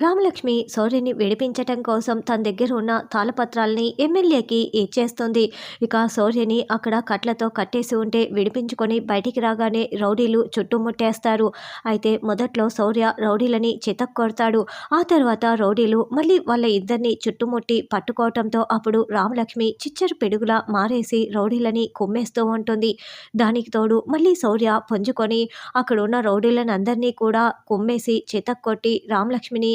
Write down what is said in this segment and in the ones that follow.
రామలక్ష్మి శౌర్యని విడిపించటం కోసం తన దగ్గర ఉన్న తాళపత్రాల్ని ఎమ్మెల్యేకి ఇచ్చేస్తుంది. ఇక శౌర్యని అక్కడ కట్లతో కట్టేసి ఉంటే విడిపించుకొని బయటికి రాగానే రౌడీలు చుట్టుముట్టేస్తారు. అయితే మొదట్లో సౌర్య రౌడీలని చితక్కొడతాడు ఆ తర్వాత రౌడీలు మళ్ళీ వాళ్ళ ఇద్దరిని చుట్టుముట్టి పట్టుకోవటంతో అప్పుడు రామలక్ష్మి చిచ్చరు పిడుగులా మారేసి రౌడీలని కుమ్మేస్తూ ఉంటుంది. దానికి తోడు మళ్ళీ శౌర్య పుంజుకొని అక్కడున్న రౌడీలను అందరినీ కూడా కుమ్మేసి చితక్కొట్టి రామలక్ష్మిని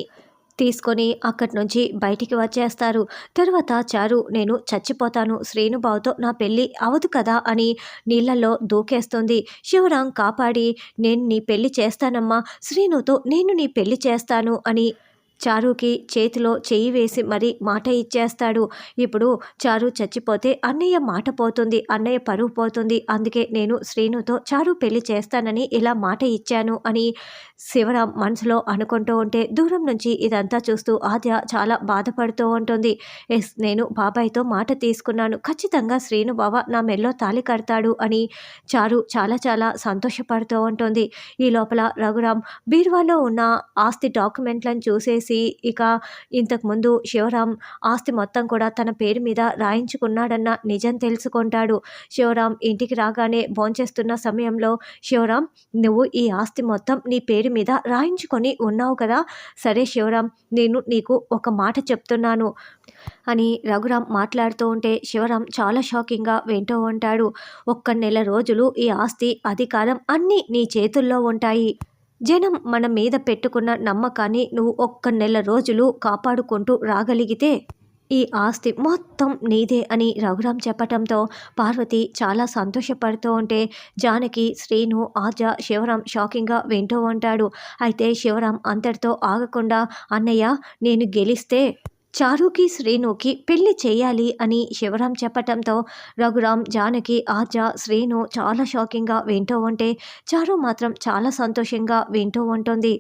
తీసుకొని అక్కడి నుంచి బయటికి వచ్చేస్తారు. తర్వాత చారు నేను చచ్చిపోతాను శ్రీనుబావుతో నా పెళ్ళి అవదు కదా అని నీళ్ళల్లో దూకేస్తుంది. శివరాం కాపాడి నేను నీ పెళ్ళి చేస్తానమ్మా శ్రీనుతో నేను నీ పెళ్ళి చేస్తాను అని చారుకి చేతిలో చేయి వేసి మరి మాట ఇచ్చేస్తాడు. ఇప్పుడు చారు చచ్చిపోతే అన్నయ్య మాట పోతుంది అన్నయ్య పరువు పోతుంది. అందుకే నేను శ్రీనుతో చారు పెళ్ళి చేస్తానని ఇలా మాట ఇచ్చాను అని శివరాం మనసులో అనుకుంటూ ఉంటే దూరం నుంచి ఇదంతా చూస్తూ ఆద్య చాలా బాధపడుతూ ఉంటుంది. ఎస్ నేను బాబాయ్తో మాట తీసుకున్నాను. ఖచ్చితంగా శ్రీను బావ నా మెల్లో తాలి కడతాడు అని చారు చాలా చాలా సంతోషపడుతూ ఉంటుంది. ఈ లోపల రఘురాం బీరువాలో ఉన్న ఆస్తి డాక్యుమెంట్లను చూసేసి ఇక ఇంతకుముందు శివరాం ఆస్తి మొత్తం కూడా తన పేరు మీద రాయించుకున్నాడన్న నిజం తెలుసుకుంటాడు. శివరాం ఇంటికి రాగానే భోంచేస్తున్న సమయంలో శివరాం నువ్వు ఈ ఆస్తి మొత్తం నీ పేరు మీద రాయించుకొని ఉన్నావు కదా? సరే శివరాం నేను నీకు ఒక మాట చెప్తున్నాను అని రఘురాం మాట్లాడుతూ ఉంటే శివరాం చాలా షాకింగ్గా వింటూ ఉంటాడు. ఒక్క నెల రోజులు ఈ ఆస్తి అధికారం అన్నీ నీ చేతుల్లో ఉంటాయి. జనం మన మీద పెట్టుకున్న నమ్మకాన్ని నువ్వు ఒక్క నెల రోజులు కాపాడుకుంటూ రాగలిగితే ఈ ఆస్తి మొత్తం నీదే అని రఘురాం చెప్పటంతో పార్వతి చాలా సంతోషపడుతూ ఉంటే జానకి శ్రీను ఆజా శివరాం షాకింగ్గా వింటూ ఉంటాడు. అయితే శివరాం అంతటితో ఆగకుండా అన్నయ్య నేను గెలిస్తే చారుకి శ్రీనుకి పెళ్ళి చేయాలి అని శివరాం చెప్పటంతో రఘురాం జానకి ఆజా శ్రీను చాలా షాకింగ్గా వింటూ ఉంటే చారు మాత్రం చాలా సంతోషంగా వింటూ ఉంటుంది.